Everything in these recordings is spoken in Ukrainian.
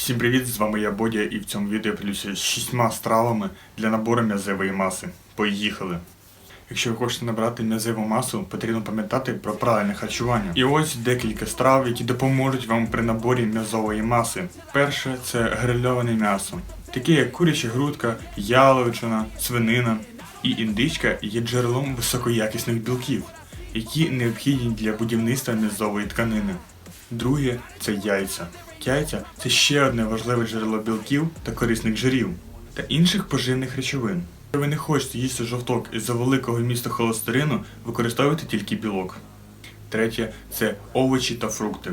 Всім привіт, з вами я Бодя і в цьому відео я поділюся шістьма стравами для набору м'язевої маси. Поїхали! Якщо ви хочете набрати м'язеву масу, потрібно пам'ятати про правильне харчування. І ось декілька страв, які допоможуть вам при наборі м'язової маси. Перше це грильоване м'ясо, таке як куряча грудка, яловичина, свинина і індичка є джерелом високоякісних білків, які необхідні для будівництва м'язової тканини. Друге це яйця. Яйця це ще одне важливе джерело білків та корисних жирів та інших поживних речовин. Якщо ви не хочете їсти жовток із-за великого міста холестерину, використовуйте тільки білок. Третє це овочі та фрукти.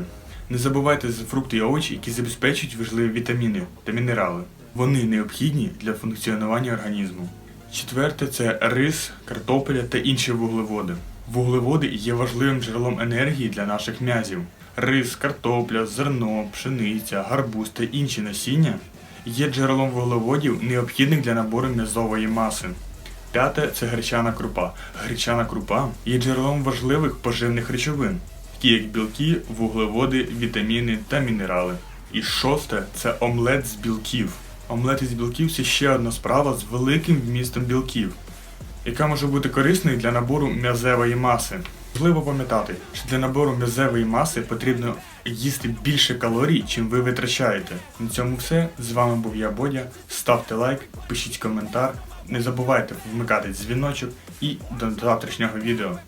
Не забувайте за фрукти і овочі, які забезпечують важливі вітаміни та мінерали. Вони необхідні для функціонування організму. Четверте це рис, картопеля та інші вуглеводи. Вуглеводи є важливим джерелом енергії для наших м'язів. Рис, картопля, зерно, пшениця, гарбуз та інші насіння є джерелом вуглеводів, необхідних для набору м'язової маси. П'яте це гречана крупа. Гречана крупа є джерелом важливих поживних речовин, такі як білки, вуглеводи, вітаміни та мінерали. І шосте це омлет з білків. Омлет із білків це ще одна справа з великим вмістом білків, яка може бути корисною для набору м'язевої маси. Важливо пам'ятати, що для набору м'язевої маси потрібно їсти більше калорій, чим ви витрачаєте. На цьому все. З вами був я Бодя. Ставте лайк, пишіть коментар, не забувайте вмикати дзвіночок і до завтрашнього відео.